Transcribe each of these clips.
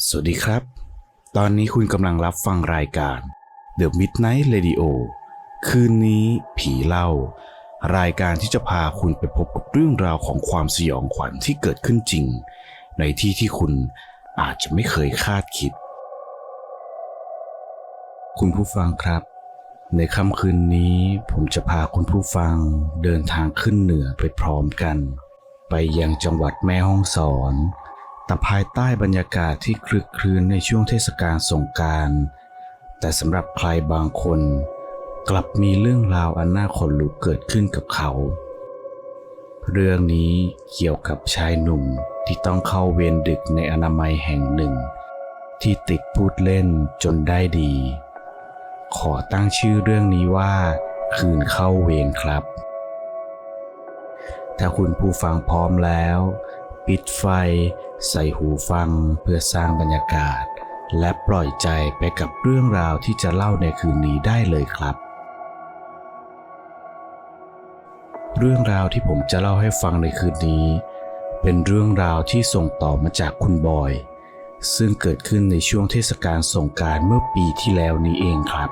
สวัสดีครับ ตอนนี้คุณกำลังรับฟังรายการ The Midnight Radio คืนนี้ผีเล่า รายการที่จะพาคุณไปพบกับเรื่องราวของความสยองขวัญที่เกิดขึ้นจริง ในที่ที่คุณอาจจะไม่เคยคาดคิด คุณผู้ฟังครับ ในค่ำคืนนี้ผมจะพาคุณผู้ฟังเดินทางขึ้นเหนือไปพร้อมกัน ไปยังจังหวัดแม่ฮ่องสอน แต่ภายใต้บรรยากาศที่คลึกครื้นในช่วงเทศกาลสงการ แต่สำหรับใครบางคน กลับมีเรื่องราวอันน่าขนลุกเกิดขึ้นกับเขา เรื่องนี้เกี่ยวกับชายหนุ่มที่ต้องเข้าเวรดึกในอนามัยแห่งหนึ่ง ที่ติดพูดเล่นจนได้ดี ขอตั้งชื่อเรื่องนี้ว่า คืนเข้าเวรครับ ถ้าคุณผู้ฟังพร้อมแล้ว ปิดไฟ ใส่หูฟังเพื่อสร้างบรรยากาศ และปล่อยใจไปกับเรื่องราวที่จะเล่าในคืนนี้ได้เลยครับ เรื่องราวที่ผมจะเล่าให้ฟังในคืนนี้ เป็นเรื่องราวที่ส่งต่อมาจากคุณบอย ซึ่งเกิดขึ้นในช่วงเทศกาลสงการเมื่อปีที่แล้วนี้เองครับ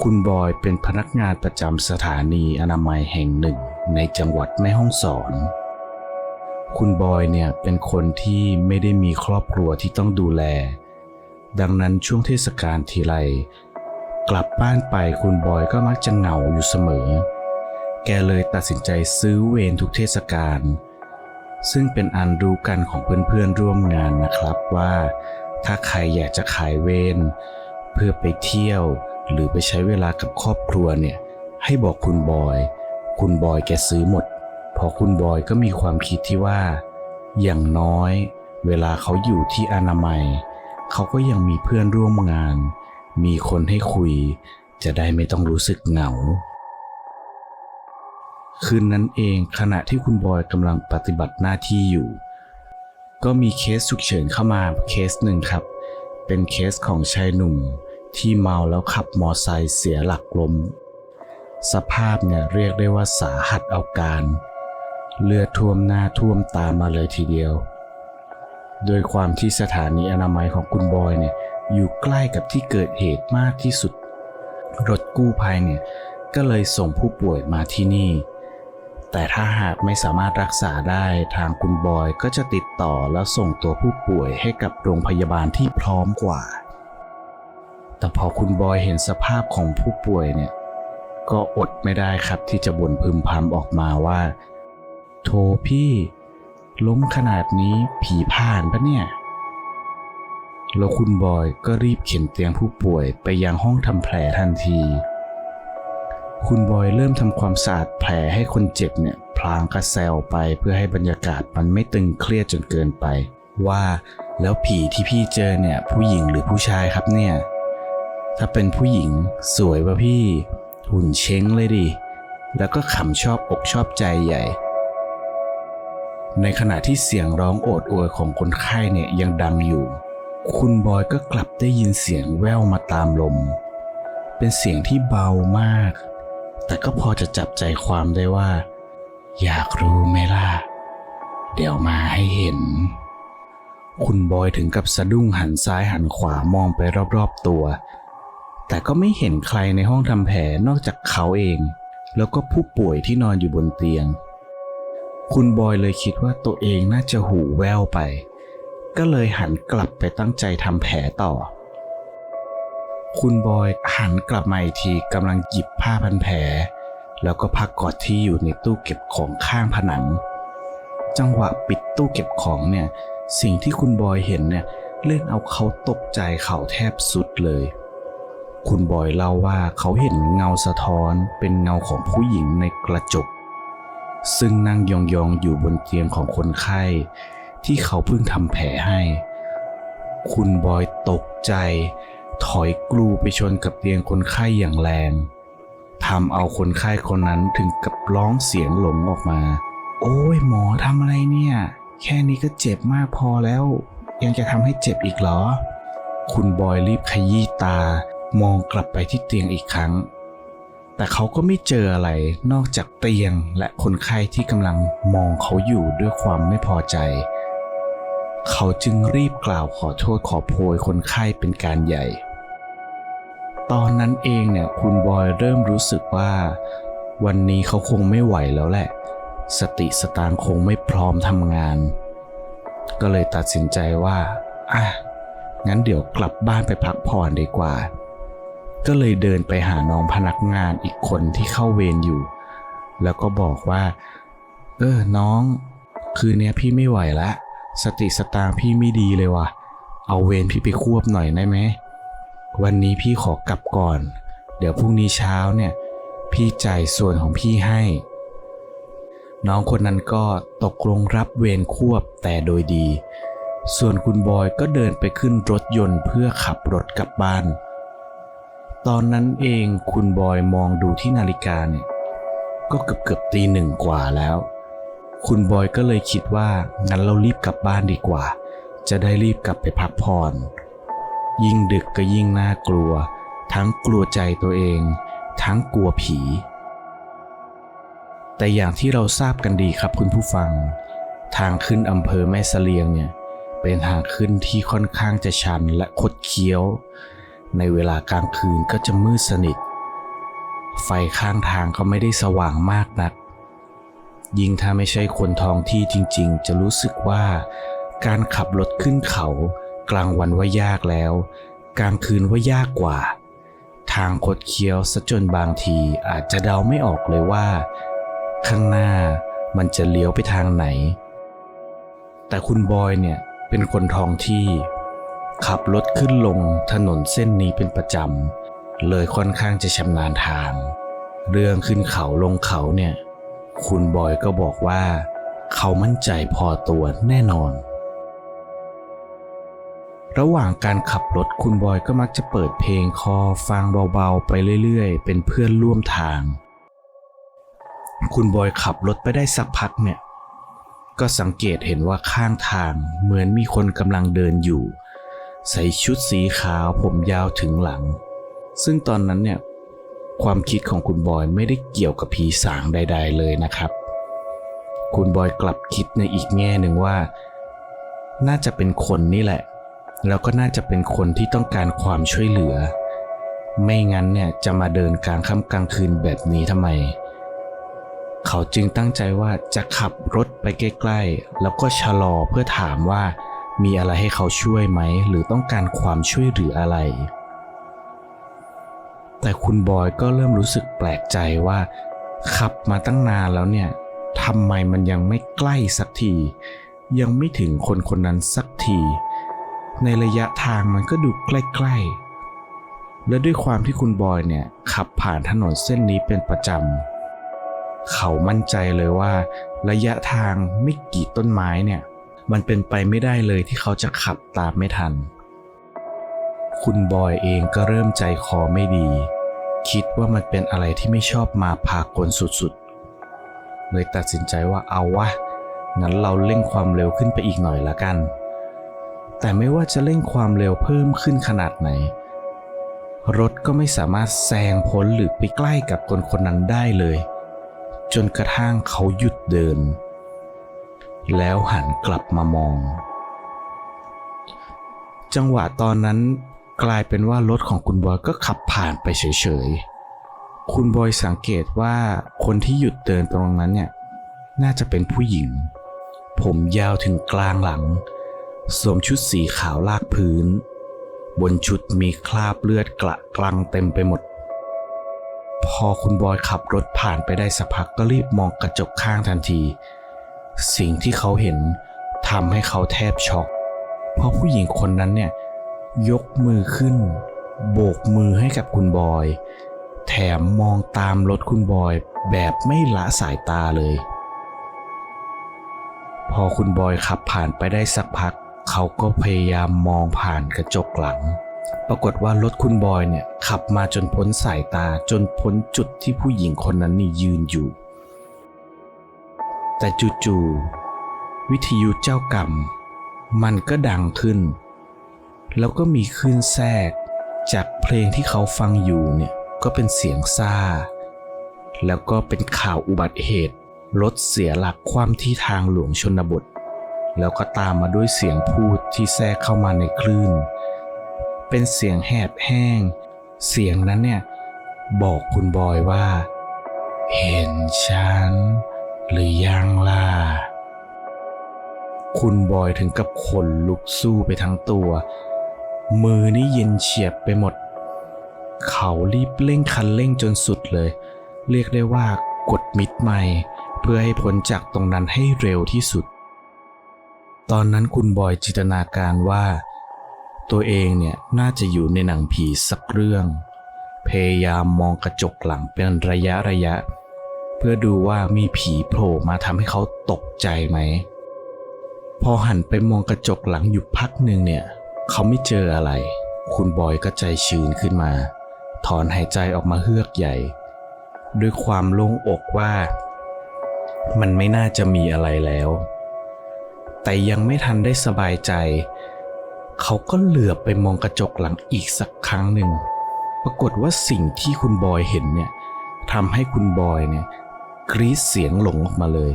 คุณบอยเป็นพนักงานประจำสถานีอนามัยแห่งหนึ่งในจังหวัดแม่ฮ่องสอน คุณบอยเนี่ยเป็นคนที่ไม่ได้มีครอบครัวที่ต้องดูแล ดังนั้นช่วงเทศกาลทีไร กลับบ้านไปคุณบอยก็มักจะเหงาอยู่เสมอ แกเลยตัดสินใจซื้อเวรทุกเทศกาลซึ่งเป็นอันรู้กันของเพื่อนๆร่วมงานนะครับว่า ถ้าใครอยากจะขายเวรเพื่อไปเที่ยว หรือไปใช้เวลากับครอบครัวเนี่ยให้บอกคุณบอย คุณบอยแกซื้อหมด พอคุณบอยก็มีความคิดที่ว่า อย่างน้อย เวลาเขาอยู่ที่อนามัย เขาก็ยังมีเพื่อนร่วมงาน มีคนให้คุย จะได้ไม่ต้องรู้สึกเหงา คืนนั้นเองขณะที่คุณบอยกำลังปฏิบัติหน้าที่อยู่ ก็มีเคสฉุกเฉินเข้ามาเคสหนึ่งครับ เป็นเคสของชายหนุ่มที่เมาแล้วขับมอไซค์เสียหลักล้มสภาพเนี่ยเรียกได้ว่าสาหัสเอาการ เลือดท่วมหน้าท่วมตามาเลยทีเดียว โดยความที่สถานีอนามัยของคุณบอยเนี่ยอยู่ใกล้กับที่เกิดเหตุมากที่สุด รถกู้ภัยเนี่ยก็เลยส่งผู้ป่วยมาที่นี่ แต่ถ้าหากไม่สามารถรักษาได้ทางคุณบอยก็จะติดต่อแล้วส่งตัวผู้ป่วยให้กับโรงพยาบาลที่พร้อมกว่า แต่พอคุณบอยเห็นสภาพของผู้ป่วยเนี่ยก็อดไม่ได้ครับที่จะบ่นพึมพำออกมาว่า โทพี่ ล้มขนาดนี้ผีผ่านปะเนี่ย แล้วคุณบอยก็รีบเข็นเตียงผู้ป่วยไปยังห้องทำแผลทันที คุณบอยเริ่มทำความสะอาดแผลให้คนเจ็บเนี่ยพลางกระแซวไปเพื่อให้บรรยากาศมันไม่ตึงเครียดจนเกินไป ว่าแล้วผีที่พี่เจอเนี่ยผู้หญิงหรือผู้ชายครับเนี่ย ถ้าเป็นผู้หญิงสวยป่ะพี่ หุ่นเช้งเลยดิแล้วก็ขำชอบอกชอบใจใหญ่ ในขณะที่เสียงร้องโอดโอยของคนไข้เนี่ยยังดังอยู่ คุณบอยก็กลับได้ยินเสียงแว่วมาตามลม เป็นเสียงที่เบามาก แต่ก็พอจะจับใจความได้ว่า อยากรู้ไหมล่ะ เดี๋ยวมาให้เห็น คุณบอยถึงกับสะดุ้งหันซ้ายหันขวามองไปรอบๆตัว แต่ก็ไม่เห็นใครในห้องทำแผลนอกจากเขาเอง แล้วก็ผู้ป่วยที่นอนอยู่บนเตียง คุณบอยเลยคิดว่าตัวเองน่าจะหูแว่วไป ก็เลยหันกลับไปตั้งใจทำแผลต่อ คุณบอยหันกลับมาอีกทีกำลังหยิบผ้าพันแผล แล้วก็พักกอดที่อยู่ในตู้เก็บของข้างผนัง จังหวะปิดตู้เก็บของเนี่ยสิ่งที่คุณบอยเห็นเนี่ยเล่นเอาเขาตกใจเขาแทบสุดเลย คุณบอยเล่าว่าเขาเห็นเงาสะท้อนเป็นเงาของผู้หญิงในกระจก ซึ่งนั่งยองๆอยู่บนเตียงของคนไข้ ที่เขาเพิ่งทำแผลให้ คุณบอยตกใจ ถอยกลูไปชนกับเตียงคนไข้อย่างแรงทำเอาคนไข้คนนั้นถึงกับร้องเสียงหลงออกมา โอ้ยหมอทำอะไรเนี่ย แค่นี้ก็เจ็บมากพอแล้ว ยังจะทำให้เจ็บอีกเหรอ คุณบอยรีบขยี้ตามองกลับไปที่เตียงอีกครั้ง แต่เขาก็ไม่เจออะไรนอกจากเตียงและคนไข้ที่กำลังมองเขาอยู่ด้วยความไม่พอใจ เขาจึงรีบกล่าวขอโทษขอโพยคนไข้เป็นการใหญ่ ตอนนั้นเองเนี่ยคุณบอยเริ่มรู้สึกว่า วันนี้เขาคงไม่ไหวแล้วแหละ สติสตางค์คงไม่พร้อมทำงาน ก็เลยตัดสินใจว่า อะ งั้นเดี๋ยวกลับบ้านไปพักผ่อนดีกว่า ก็เลยเดินไปหาน้องพนักงานอีกคนที่เข้าเวรอยู่ แล้วก็บอกว่า เออน้อง คืนนี้พี่ไม่ไหวละ สติสตางค์พี่ไม่ดีเลยว่ะ เอาเวรพี่ไปควบหน่อยได้ไหม วันนี้พี่ขอกลับก่อน เดี๋ยวพรุ่งนี้เช้าเนี่ย พี่จ่ายส่วนของพี่ให้ น้องคนนั้นก็ตกลงรับเวรควบแต่โดยดี ส่วนคุณบอยก็เดินไปขึ้นรถยนต์เพื่อขับรถกลับบ้าน ตอนนั้นเองคุณบอยมองดูที่นาฬิกาเนี่ย ก็เกือบเกือบตีหนึ่งกว่าแล้ว คุณบอยก็เลยคิดว่างั้นเรารีบกลับบ้านดีกว่า จะได้รีบกลับไปพักผ่อน ยิ่งดึกก็ยิ่งน่ากลัว ทั้งกลัวใจตัวเอง ทั้งกลัวผี แต่อย่างที่เราทราบกันดีครับคุณผู้ฟัง ทางขึ้นอำเภอแม่เสลียงเนี่ย เป็นทางขึ้นที่ค่อนข้างจะชันและคดเคี้ยว ในเวลากลางคืนก็จะมืดสนิท ไฟข้างทางก็ไม่ได้สว่างมากนัก ยิ่งถ้าไม่ใช่คนท้องที่จริงๆ จะรู้สึกว่า การขับรถขึ้นเขา กลางวันว่ายากแล้ว กลางคืนว่ายากกว่า ทางคดเคี้ยวซะจนบางทีอาจจะเดาไม่ออกเลยว่า ข้างหน้ามันจะเลี้ยวไปทางไหน แต่คุณบอยเนี่ยเป็นคนท้องที่ ขับรถขึ้นลงถนนเส้นนี้เป็นประจำ เลยค่อนข้างจะชำนาญทาง เรื่องขึ้นเขาลงเขาเนี่ย คุณบอยก็บอกว่า เขามั่นใจพอตัวแน่นอน ระหว่างการขับรถคุณบอยก็มักจะเปิดเพลงคอฟังเบาๆ ไปเรื่อยๆ เป็นเพื่อนร่วมทาง คุณบอยขับรถไปได้สักพักเนี่ย ก็สังเกตเห็นว่าข้างทางเหมือนมีคนกำลังเดินอยู่ ใส่ชุดสีขาวผมยาวถึงหลัง ซึ่งตอนนั้นเนี่ยความคิดของคุณบอยไม่ได้เกี่ยวกับผีสางใด ๆ เลยนะครับ คุณบอยกลับคิดในอีกแง่หนึ่งว่า น่าจะเป็นคนนี่แหละ แล้วก็น่าจะเป็นคนที่ต้องการความช่วยเหลือ ไม่งั้นเนี่ยจะมาเดินกลางค่ำกลางคืนแบบนี้ทำไม เขาจึงตั้งใจว่าจะขับรถไปใกล้ ๆ แล้วก็ชะลอเพื่อถามว่า มีอะไรให้เขาช่วยไหม หรือต้องการความช่วยเหลืออะไร แต่คุณบอยก็เริ่มรู้สึกแปลกใจว่า ขับมาตั้งนานแล้วเนี่ยทำไมมันยังไม่ใกล้สักที ยังไม่ถึงคนคนนั้นสักที ในระยะทางมันก็ดูใกล้ๆ และด้วยความที่คุณบอยเนี่ยขับผ่านถนนเส้นนี้เป็นประจำเขามั่นใจเลยว่า ระยะทางไม่กี่ต้นไม้เนี่ย มันเป็นไปไม่ได้เลยที่เขาจะขับตามไม่ทัน คุณบอยเองก็เริ่มใจคอไม่ดี คิดว่ามันเป็นอะไรที่ไม่ชอบมาพากลสุดๆ เลยตัดสินใจว่าเอาวะ งั้นเราเร่งความเร็วขึ้นไปอีกหน่อยละกัน แต่ไม่ว่าจะเร่งความเร็วเพิ่มขึ้นขนาดไหน รถก็ไม่สามารถแซงพ้นหรือไปใกล้กับคนคนนั้นได้เลย จนกระทั่งเขาหยุดเดิน แล้วหันกลับมามอง จังหวะตอนนั้นกลายเป็นว่ารถของคุณบอยก็ขับผ่านไปเฉยๆ คุณบอยสังเกตว่าคนที่หยุดเดินตรงนั้นเนี่ย น่าจะเป็นผู้หญิง ผมยาวถึงกลางหลัง สวมชุดสีขาวลากพื้น บนชุดมีคราบเลือดกระกลังเต็มไปหมด พอคุณบอยขับรถผ่านไปได้สักพักก็รีบมองกระจกข้างทันที สิ่งที่เขาเห็นทำให้เขาแทบช็อก เพราะผู้หญิงคนนั้นเนี่ยยกมือขึ้น โบกมือให้กับคุณบอย แถมมองตามรถคุณบอยแบบไม่ละสายตาเลย พอคุณบอยขับผ่านไปได้สักพัก เขาก็พยายามมองผ่านกระจกหลัง ปรากฏว่ารถคุณบอยเนี่ยขับมาจนพ้นสายตาจนพ้นจุดที่ผู้หญิงคนนั้นนี่ยืนอยู่ แต่จู่ๆวิทยุเจ้ากรรม มันก็ดังขึ้น แล้วก็มีคลื่นแทรก จากเพลงที่เขาฟังอยู่เนี่ยก็เป็นเสียงซ่า แล้วก็เป็นข่าวอุบัติเหตุรถเสียหลักคว่ำที่ทางหลวงชนบท แล้วก็ตามมาด้วยเสียงพูดที่แทรกเข้ามาในคลื่น เป็นเสียงแหบแห้ง เสียงนั้นเนี่ยบอกคุณบอยว่า เห็นฉัน หรือยังล่ะ คุณบอยถึงกับขนลุกสู้ไปทั้งตัว มือนี่เย็นเฉียบไปหมด เขารีบเร่งคันเร่งจนสุดเลย เรียกได้ว่ากดมิดไม่ เพื่อให้พ้นจากตรงนั้นให้เร็วที่สุด ตอนนั้นคุณบอยจินตนาการว่า ตัวเองเนี่ยน่าจะอยู่ในหนังผีสักเรื่อง พยายามมองกระจกหลังเป็นระยะระยะ พื่อดูว่ามีผีโผล่มาทำให้เขาตกใจไหม พอหันไปมองกระจกหลังอยู่พักหนึ่งเนี่ย เขาไม่เจออะไร คุณบอยก็ใจชื้นขึ้นมา ถอนหายใจออกมาเฮือกใหญ่ ด้วยความโล่งอกว่า มันไม่น่าจะมีอะไรแล้ว แต่ยังไม่ทันได้สบายใจ เขาก็เหลือบไปมองกระจกหลังอีกสักครั้งหนึ่ง ปรากฏว่าสิ่งที่คุณบอยเห็นเนี่ยทำให้คุณบอยเนี่ย กรีดเสียงหลงออกมาเลย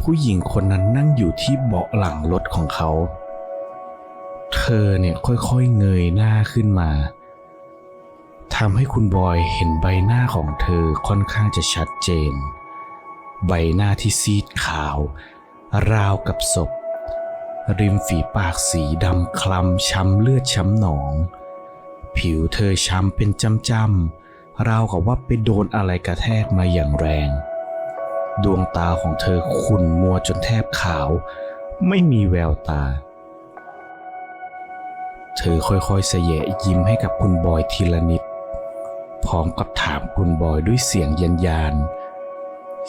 ผู้หญิงคนนั้นนั่งอยู่ที่เบาะหลังรถของเขา เธอเนี่ยค่อยๆเงยหน้าขึ้นมาทำให้คุณบอยเห็นใบหน้าของเธอค่อนข้างจะชัดเจน ใบหน้าที่ซีดขาว ราวกับศพ ริมฝีปากสีดำคล้ำช้ำเลือดช้ำหนอง ผิวเธอช้ำเป็นจ้ำ ราวกับว่าไปโดนอะไรกระแทกมาอย่างแรง ดวงตาของเธอขุ่นมัวจนแทบขาว ไม่มีแววตา เธอค่อยๆเสยะยิ้มให้กับคุณบอยทีละนิด พร้อมกับถามคุณบอยด้วยเสียงยันยาน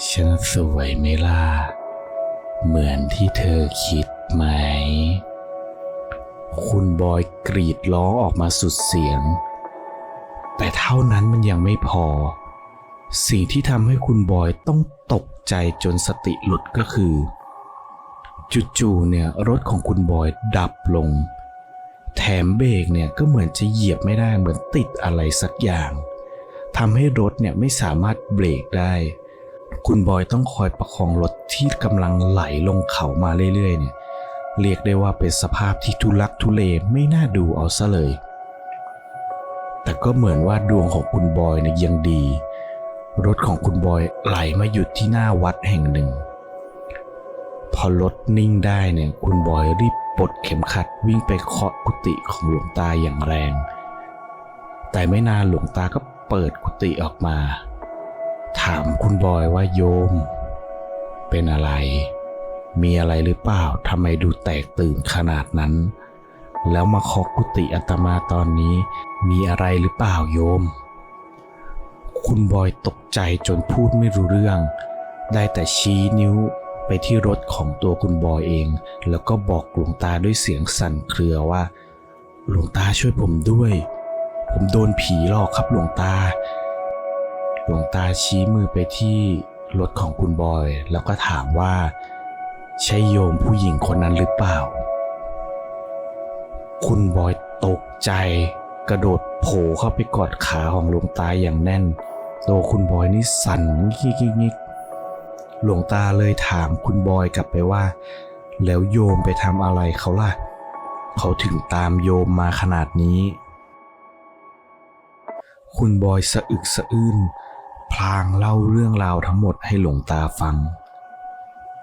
ฉันสวยไหมล่ะ เหมือนที่เธอคิดไหม คุณบอยกรีดร้องออกมาสุดเสียง แต่เท่านั้นมันยังไม่พอ สิ่งที่ทำให้คุณบอยต้องตกใจจนสติหลุดก็คือ จู่ๆเนี่ยรถของคุณบอยดับลง แถมเบรกเนี่ยก็เหมือนจะเหยียบไม่ได้เหมือนติดอะไรสักอย่างทำให้รถเนี่ยไม่สามารถเบรกได้ คุณบอยต้องคอยประคองรถที่กำลังไหลลงเขามาเรื่อยๆเนี่ยเรียกได้ว่าเป็นสภาพที่ทุลักทุเลไม่น่าดูเอาซะเลย แต่ก็เหมือนว่าดวงของคุณบอยเนี่ยยังดี รถของคุณบอยไหลมาหยุดที่หน้าวัดแห่งหนึ่ง พอรถนิ่งได้เนี่ย คุณบอยรีบปลดเข็มขัดวิ่งไปเคาะกุฏิของหลวงตาอย่างแรง แต่ไม่นานหลวงตาก็เปิดกุฏิออกมา ถามคุณบอยว่าโยม เป็นอะไร มีอะไรหรือเปล่าทำไมดูแตกตื่นขนาดนั้น แล้วมาเคาะกุฏิอาตมาตอนนี้ มีอะไรหรือเปล่าโยม คุณบอยตกใจจนพูดไม่รู้เรื่อง ได้แต่ชี้นิ้วไปที่รถของตัวคุณบอยเอง แล้วก็บอกหลวงตาด้วยเสียงสั่นเครือว่า หลวงตาช่วยผมด้วย ผมโดนผีหลอกครับหลวงตา หลวงตาชี้มือไปที่รถของคุณบอย แล้วก็ถามว่า ใช่โยมผู้หญิงคนนั้นหรือเปล่า คุณบอยตกใจ กระโดดโผล่เข้าไปกอดขาของหลวงตาอย่างแน่น ตัวคุณบอยนี่สั่นงิกๆหลวงตาเลยถามคุณบอยกลับไปว่า แล้วโยมไปทำอะไรเขาล่ะ เขาถึงตามโยมมาขนาดนี้ คุณบอยสะอึกสะอื้นพลางเล่าเรื่องราวทั้งหมดให้หลวงตาฟัง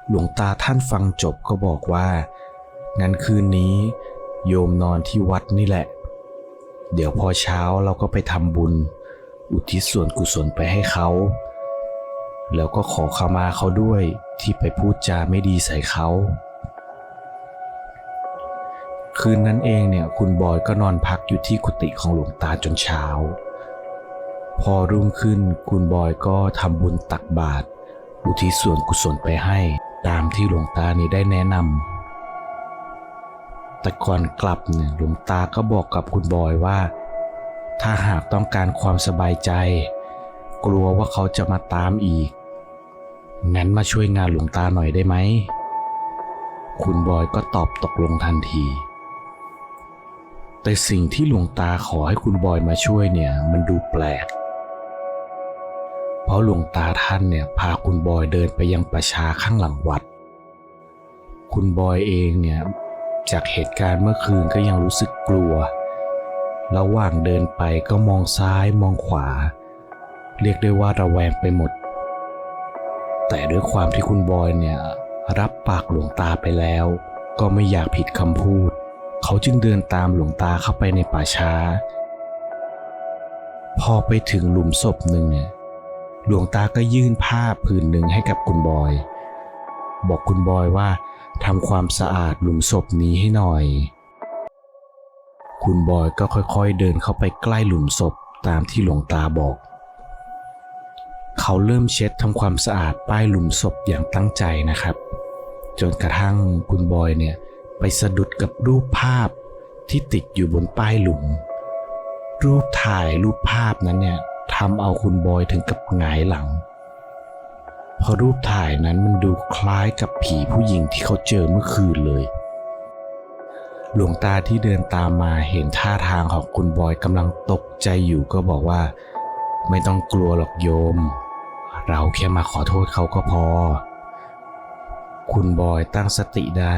หลวงตาท่านฟังจบก็บอกว่า งั้นคืนนี้ โยมนอนที่วัดนี่แหละ เดี๋ยวพอเช้าเราก็ไปทำบุญ อุทิศส่วนกุศลไปให้เขา แล้วก็ขอขมาเขาด้วยที่ไปพูดจาไม่ดีใส่เขา คืนนั้นเองเนี่ยคุณบอยก็นอนพักอยู่ที่กุฏิของหลวงตาจนเช้า พอรุ่งขึ้นคุณบอยก็ทำบุญตักบาตรอุทิศส่วนกุศลไปให้ ตามที่หลวงตานี่ได้แนะนำ แต่ก่อนกลับเนี่ยหลวงตาก็บอกกับคุณบอยว่า ถ้าหากต้องการความสบายใจ กลัวว่าเขาจะมาตามอีก งั้นมาช่วยงานหลวงตาหน่อยได้ไหม คุณบอยก็ตอบตกลงทันที แต่สิ่งที่หลวงตาขอให้คุณบอยมาช่วยเนี่ยมันดูแปลก เพราะหลวงตาท่านเนี่ยพาคุณบอยเดินไปยังประชาข้างหลังวัด คุณบอยเองเนี่ย จากเหตุการณ์เมื่อคืนก็ยังรู้สึกกลัว ระหว่างเดินไปก็มองซ้ายมองขวา เรียกได้ว่าระแวงไปหมด แต่ด้วยความที่คุณบอยเนี่ย รับปากหลวงตาไปแล้ว ก็ไม่อยากผิดคำพูด เขาจึงเดินตามหลวงตาเข้าไปในป่าช้า พอไปถึงหลุมศพหนึ่งเนี่ยหลวงตาก็ยื่นผ้าผืนหนึ่งให้กับคุณบอย บอกคุณบอยว่า ทำความสะอาดหลุมศพนี้ให้หน่อย คุณบอยก็ค่อยๆเดินเข้าไปใกล้หลุมศพตามที่หลวงตาบอก เขาเริ่มเช็ดทำความสะอาดป้ายหลุมศพอย่างตั้งใจนะครับ จนกระทั่งคุณบอยเนี่ยไปสะดุดกับรูปภาพที่ติดอยู่บนป้ายหลุม รูปถ่ายรูปภาพนั้นเนี่ยทำเอาคุณบอยถึงกับหงายหลัง เพราะรูปถ่ายนั้นมันดูคล้ายกับผีผู้หญิงที่เขาเจอเมื่อคืนเลย หลวงตาที่เดินตามมาเห็นท่าทางของคุณบอยกำลังตกใจอยู่ก็บอกว่า ไม่ต้องกลัวหรอกโยม เราแค่มาขอโทษเขาก็พอ คุณบอยตั้งสติได้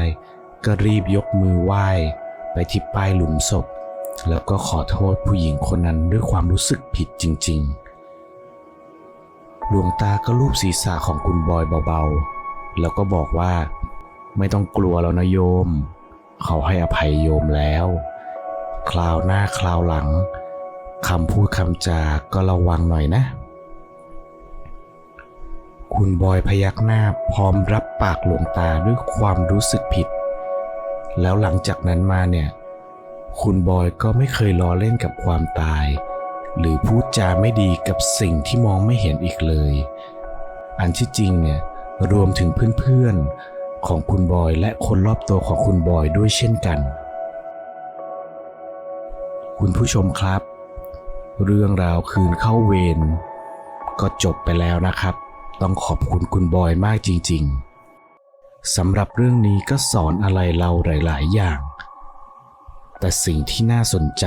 ก็รีบยกมือไหว้ไปที่ป้ายหลุมศพ แล้วก็ขอโทษผู้หญิงคนนั้นด้วยความรู้สึกผิดจริง ๆ หลวงตาก็ลูบศีรษะของคุณบอยเบาๆ แล้วก็บอกว่า ไม่ต้องกลัวแล้วนะโยม เขาให้อภัยโยมแล้ว คราวหน้าคราวหลังคำพูดคำจาก็ระวังหน่อยนะ คุณบอยพยักหน้าพร้อมรับปากหลวงตาด้วยความรู้สึกผิด แล้วหลังจากนั้นมาเนี่ย คุณบอยก็ไม่เคยล้อเล่นกับความตาย หรือพูดจาไม่ดีกับสิ่งที่มองไม่เห็นอีกเลย อันที่จริงเนี่ยรวมถึงเพื่อนๆของคุณบอยและคนรอบตัวของคุณบอยด้วยเช่นกัน คุณผู้ชมครับ เรื่องราวคืนเข้าเวรก็จบไปแล้วนะครับ ต้องขอบคุณคุณบอยมากจริง ๆสำหรับเรื่องนี้ก็สอนอะไรเราหลาย ๆ อย่าง แต่สิ่งที่น่าสนใจ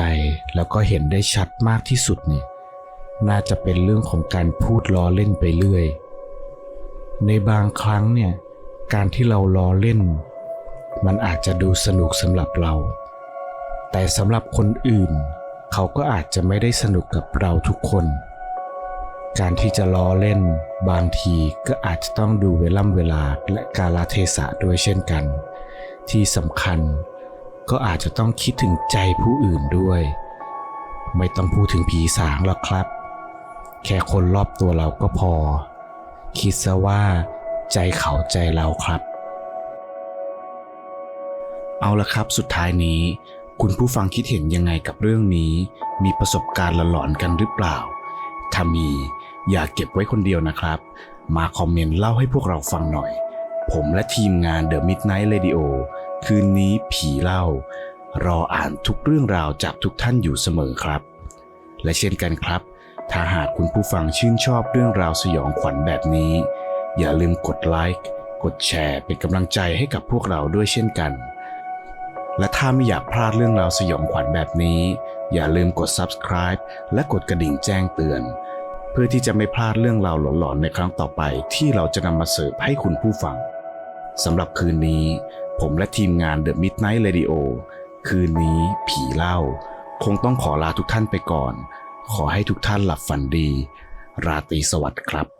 แล้วก็เห็นได้ชัดมากที่สุดเนี่ยน่าจะเป็นเรื่องของการพูดล้อเล่นไปเรื่อย ในบางครั้งเนี่ยการที่เราล้อเล่น มันอาจจะดูสนุกสำหรับเรา แต่สำหรับคนอื่น เขาก็อาจจะไม่ได้สนุกกับเราทุกคน การที่จะล้อเล่น บางทีก็อาจจะต้องดูเวล่ำเวลาและกาลเทศะด้วยเช่นกัน ที่สำคัญ ก็อาจจะต้องคิดถึงใจผู้อื่นด้วย ไม่ต้องพูดถึงผีสางหรอกครับ แค่คนรอบตัวเราก็พอ คิดซะว่า ใจเขาใจเราครับ เอาละครับสุดท้ายนี้ คุณผู้ฟังคิดเห็นยังไงกับเรื่องนี้ มีประสบการณ์หลอนๆกันหรือเปล่า ถ้ามีอย่าเก็บไว้คนเดียวนะครับ มาคอมเมนต์เล่าให้พวกเราฟังหน่อย ผมและทีมงาน The Midnight Radio คืนนี้ผีเล่า รออ่านทุกเรื่องราวจากทุกท่านอยู่เสมอครับ และเช่นกันครับ ถ้าหากคุณผู้ฟังชื่นชอบเรื่องราวสยองขวัญแบบนี้ อย่าลืมกดไลค์กดแชร์เป็นกำลังใจให้กับพวกเราด้วยเช่นกัน และถ้าไม่อยากพลาดเรื่องราวสยองขวัญแบบนี้ อย่าลืมกด subscribe และกดกระดิ่งแจ้งเตือน เพื่อที่จะไม่พลาดเรื่องราวหลอนๆในครั้งต่อไปที่เราจะนำมาเสิร์ฟให้คุณผู้ฟังสำหรับคืนนี้ ผมและทีมงาน The Midnight Radio คืนนี้ผีเล่า คงต้องขอลาทุกท่านไปก่อน ขอให้ทุกท่านหลับฝันดี ราตรีสวัสดิ์ครับ